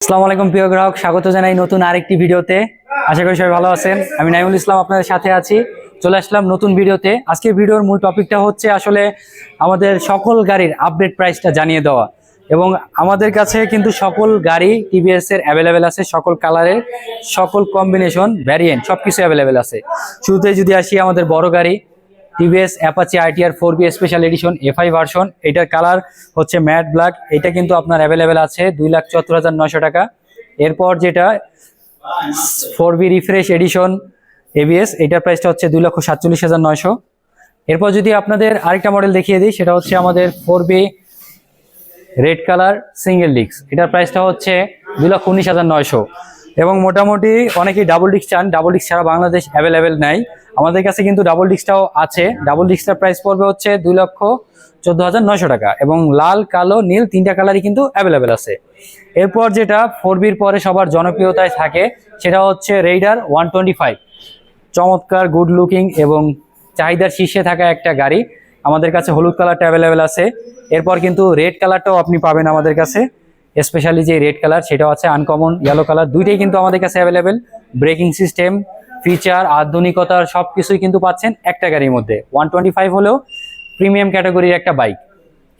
আসসালামু আলাইকুম প্রিয় গ্রাহক, স্বাগত জানাই নতুন আরেকটি ভিডিওতে। আশা করি সবাই ভালো আছেন। আমি নাইমুল ইসলাম, আপনাদের সাথে আছি। চলে আসলাম নতুন ভিডিওতে। আজকের ভিডিওর মূল টপিকটা হচ্ছে আসলে আমাদের সকল গাড়ির আপডেট প্রাইসটা জানিয়ে দেওয়া। এবং আমাদের কাছে কিন্তু সকল গাড়ি টিভিএস এর অ্যাভেলেবেল আছে, সকল কালারের, সকল কম্বিনেশন ভ্যারিয়েন্ট সব কিছু অ্যাভেলেবেল আছে। শুরুতে যদি আসি আমাদের বড় গাড়ি TVS, Apache, ITR four V special edition, FI version, এটার কালার হচ্ছে ম্যাট ব্ল্যাক, এটা কিন্তু আপনার অ্যাভেলেবেল আছে, দুই লাখ চুয়াত্তর হাজার নশো টাকা। এরপর যেটা four V refresh edition, ABS, এটার প্রাইসটা হচ্ছে দুই লক্ষ সাতচল্লিশ হাজার নয়শো। এরপর যদি আপনাদের আরেকটা মডেল দেখিয়ে দিই, সেটা হচ্ছে আমাদের four V red colour single disc. এটার প্রাইসটা হচ্ছে দুই লক্ষ উনিশ হাজার নয়শো। এবং মোটামুটি অনেকেই ডাবল ডিস্ক চান ডাবল ডিস্ক ছাড়া বাংলাদেশ অ্যাভেলেবেল নাই। আমাদের কাছে কিন্তু ডাবল ডিস্কটাও আছে। ডাবল ডিস্কটার প্রাইস পড়বে হচ্ছে দুই লক্ষ চোদ্দ হাজার নয়শো টাকা এবং লাল, কালো, নীল তিনটা কালারই কিন্তু অ্যাভেলেবেল আছে। এরপর যেটা ফোর বির পরে সবার জনপ্রিয়তায় থাকে, সেটা হচ্ছে রেইডার ওয়ান টোয়েন্টি ফাইভ চমৎকার গুড লুকিং এবং চাহিদার শীর্ষে থাকা একটা গাড়ি। আমাদের কাছে হলুদ কালারটা অ্যাভেলেবেল আছে। এরপর কিন্তু রেড কালারটাও আপনি পাবেন আমাদের কাছে। স্পেশালি যে রেড কালার সেটাও আছে আনকমন ইয়েলো কালার দুইটাই কিন্তু আমাদের কাছে অ্যাভেলেবেল ব্রেকিং সিস্টেম ফিচার আধুনিকতার সব কিছুই কিন্তু পাচ্ছেন একটা গাড়ির মধ্যে। ওয়ান টোয়েন্টি ফাইভ হলেও প্রিমিয়াম ক্যাটাগরির একটা বাইক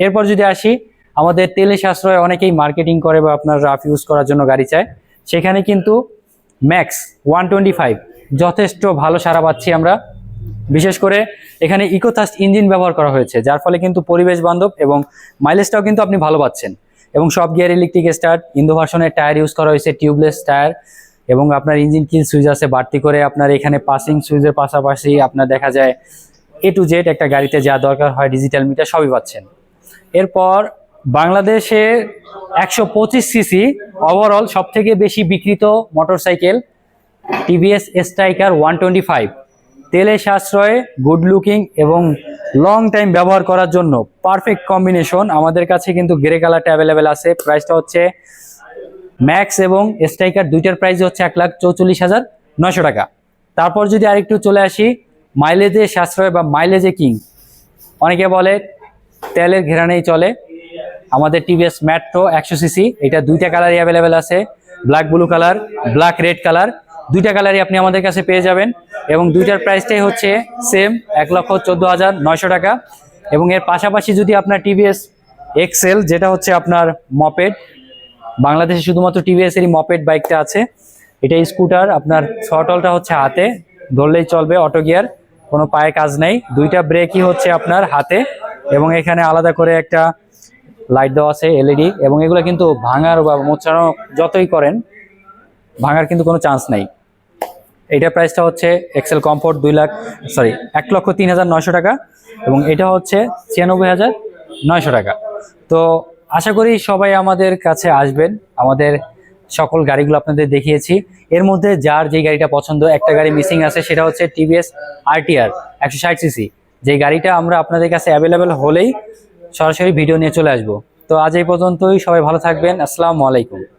এরপর যদি আসি, আমাদের তেলে সাশ্রয় অনেকেই মার্কেটিং করে বা আপনার রাফ ইউজ করার জন্য গাড়ি চায়। সেখানে কিন্তু ম্যাক্স ওয়ান টোয়েন্টি ফাইভ যথেষ্ট ভালো সারা পাচ্ছি আমরা। বিশেষ করে এখানে ইকোথাস্ট ইঞ্জিন ব্যবহার করা হয়েছে, যার ফলে কিন্তু পরিবেশ বান্ধব এবং মাইলেজটাও কিন্তু আপনি ভালো পাচ্ছেন। এবং সব গিয়ার ইলেকট্রিক স্টার্ট, ইন্দো ভার্সনের টায়ার ইউজ করা হয়েছে, টিউবলেস টায়ার এবং আপনার ইঞ্জিন কিল সুইচ আছে, বাড়তি করে আপনার এখানে পাসিং সুইচের পাশাপাশি আপনার দেখা যায় এ টু জেড একটা গাড়িতে যা দরকার হয় ডিজিটাল মিটার সবই পাচ্ছেন। এরপর বাংলাদেশে একশো পঁচিশ সিসি ওভারঅল সব থেকে বেশি বিক্রিত motorcycle TVS Stryker one twenty five তেলে সাশ্রয়ে গুড লুকিং এবং লং টাইম ব্যবহার করার জন্য পারফেক্ট কম্বিনেশন আমাদের কাছে কিন্তু গ্রে কালারটা অ্যাভেলেবেল আছে। প্রাইসটা হচ্ছে ম্যাক্স এবং স্ট্রাইকার দুইটার প্রাইস হচ্ছে এক লাখ চৌচল্লিশ হাজার নশো টাকা। তারপর যদি আরেকটু চলে আসি মাইলেজে সাশ্রয় বা মাইলেজে কিং অনেকে বলে তেলের ঘেরানেই চলে। আমাদের টিভিএস ম্যাট্রো একশো সিসি এটা দুইটা কালারই অ্যাভেলেবেল আছে। Black blue colour black red colour দুইটা কালারই আপনি আমাদের কাছে পেয়ে যাবেন। এবং দুইটার প্রাইসটাই হচ্ছে সেম এক লক্ষ চোদ্দ হাজার নয়শো টাকা। এবং এর পাশাপাশি যদি আপনার টিভিএস এক্সেল যেটা হচ্ছে আপনার মপেড বাংলাদেশে শুধুমাত্র টিভিএস এরই মপেড বাইকটা আছে। এটা স্কুটার আপনার থটলটা হচ্ছে হাতে, ধরলেই চলবে অটো গিয়ার কোনো পায়ে কাজ নেই। দুইটা ব্রেকই হচ্ছে আপনার হাতে এবং এখানে আলাদা করে একটা লাইট দেওয়া আছে এলইডি এবং এগুলো কিন্তু ভাঙার বা মোছানো যতই করেন, ভাঙার কিন্তু কোনো চান্স নাই। এইটার প্রাইসটা হচ্ছে এক্সেল কমফোর্ট দুই লাখ সরি এক লক্ষ তিন হাজার নয়শো টাকা এবং এটা হচ্ছে ছিয়ানব্বই হাজার নয়শো টাকা। তো আশা করি সবাই আমাদের কাছে আসবেন। আমাদের সকল গাড়িগুলো আপনাদের দেখিয়েছি। এর মধ্যে যার যে গাড়িটা পছন্দ, একটা গাড়ি মিসিং আছে, সেটা হচ্ছে টিভিএস আরটিআর একশো ষাট সিসি যে গাড়িটা আমরা আপনাদের কাছে অ্যাভেলেবেল হলেই সরাসরি ভিডিও নিয়ে চলে আসব। তো আজ এই পর্যন্তই, সবাই ভালো থাকবেন। আসসালামু আলাইকুম।